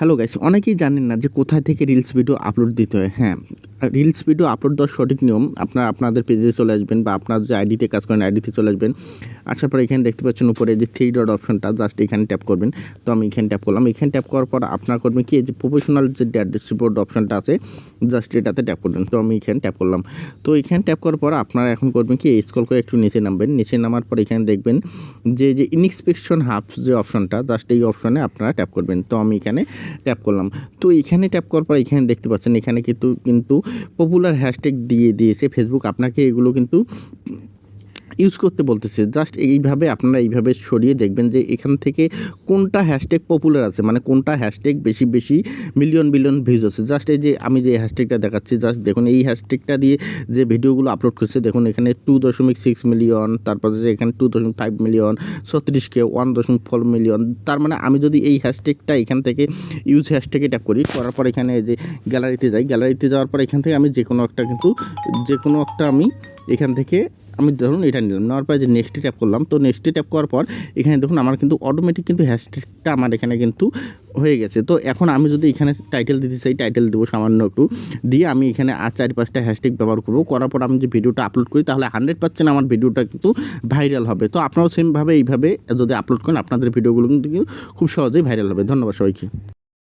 Hello guys অনেকেই জানেন না যে কোথায় থেকে রিলস ভিডিও আপলোড দিতে হয়। হ্যাঁ রিলস ভিডিও আপলোড দেওয়ার সঠিক নিয়ম আপনারা আপনাদের পেজে চলে আসবেন বা আপনার যে আইডিতে কাজ করেন আইডিতে চলে আসবেন। আসার পর এখানে দেখতে পাচ্ছেন উপরে যে থ্রি ডট অপশনটা জাস্ট এখানে ট্যাপ করবেন। তো আমি এখানে ট্যাপ করলাম। এখানে ট্যাপ করার পর আপনার করবেন কি যে প্রফেশনাল যে ড্যাশবোর্ড অপশনটা আছে জাস্ট এটাতে ট্যাপ করবেন তো আমি এখানে ট্যাপ করলাম। তো এখানে ট্যাপ করার পর আপনারা এখন করবেন কি স্ক্রল করে একটু নিচে নামবেন। নিচে নামার পর এখানে দেখবেন যে যে ইনস্পেকশন হাবস যে অপশনটা জাস্ট এই অপশনে আপনারা ট্যাপ করবেন। তো আমি এখানে ট্যাপ করলাম। তো এখানে ট্যাপ করার পর এখানে দেখতে পাচ্ছেন, এখানে কিন্তু কিন্তু পপুলার হ্যাশট্যাগ দিয়ে দিয়েছে ফেসবুক আপনাকে এগুলো কিন্তু ইউজ করতে বলতেছে। জাস্ট এইভাবে আপনারা এইভাবে সরিয়ে দেখবেন যে এখান থেকে কোনটা হ্যাশট্যাগ পপুলার আছে মানে কোনটা হ্যাশট্যাগ বেশি বেশি মিলিয়ন বিলিয়ন ভিউজ আছে। জাস্ট এই যে আমি যে হ্যাশট্যাগটা দেখাচ্ছি জাস্ট দেখুন এই হ্যাশট্যাগটা দিয়ে যে ভিডিওগুলো আপলোড করছে, দেখুন এখানে টু দশমিক সিক্স মিলিয়ন তারপর যে এখানে টু দশমিক ফাইভ মিলিয়ন ছত্রিশ কে ওয়ান দশমিক ফোর মিলিয়ন তার মানে আমি যদি এই হ্যাশট্যাগটা এখান থেকে ইউজ হ্যাশট্যাগে ট্যাপ করি, করার পর এখানে যে গ্যালারিতে যাই গ্যালারিতে যাওয়ার পর এখান থেকে আমি যে কোনো একটা কিন্তু যে কোনো একটা আমি এখান থেকে আমি ধরুন এটা নিলাম, নেওয়ার পর যে নেক্সটে ট্যাপ করলাম, তো নেক্সটে ট্যাপ করার পর এখানে দেখুন আমার কিন্তু অটোমেটিক কিন্তু হ্যাশট্যাগটা আমার এখানে কিন্তু হয়ে গেছে। তো এখন আমি যদি এখানে টাইটেল দিতে চাই টাইটেল দেবো সামান্য একটু, দিয়ে আমি এখানে আর চারি পাঁচটা হ্যাশট্যাগ ব্যবহার করব। করার পর আমি যে ভিডিওটা আপলোড করি, তাহলে হান্ড্রেড পার্সেন্ট আমার ভিডিওটা কিন্তু ভাইরাল হবে। তো আপনারাও সেমভাবে এইভাবে যদি আপলোড করেন, আপনাদের ভিডিওগুলো কিন্তু খুব সহজেই ভাইরাল হবে। ধন্যবাদ সবাইকে।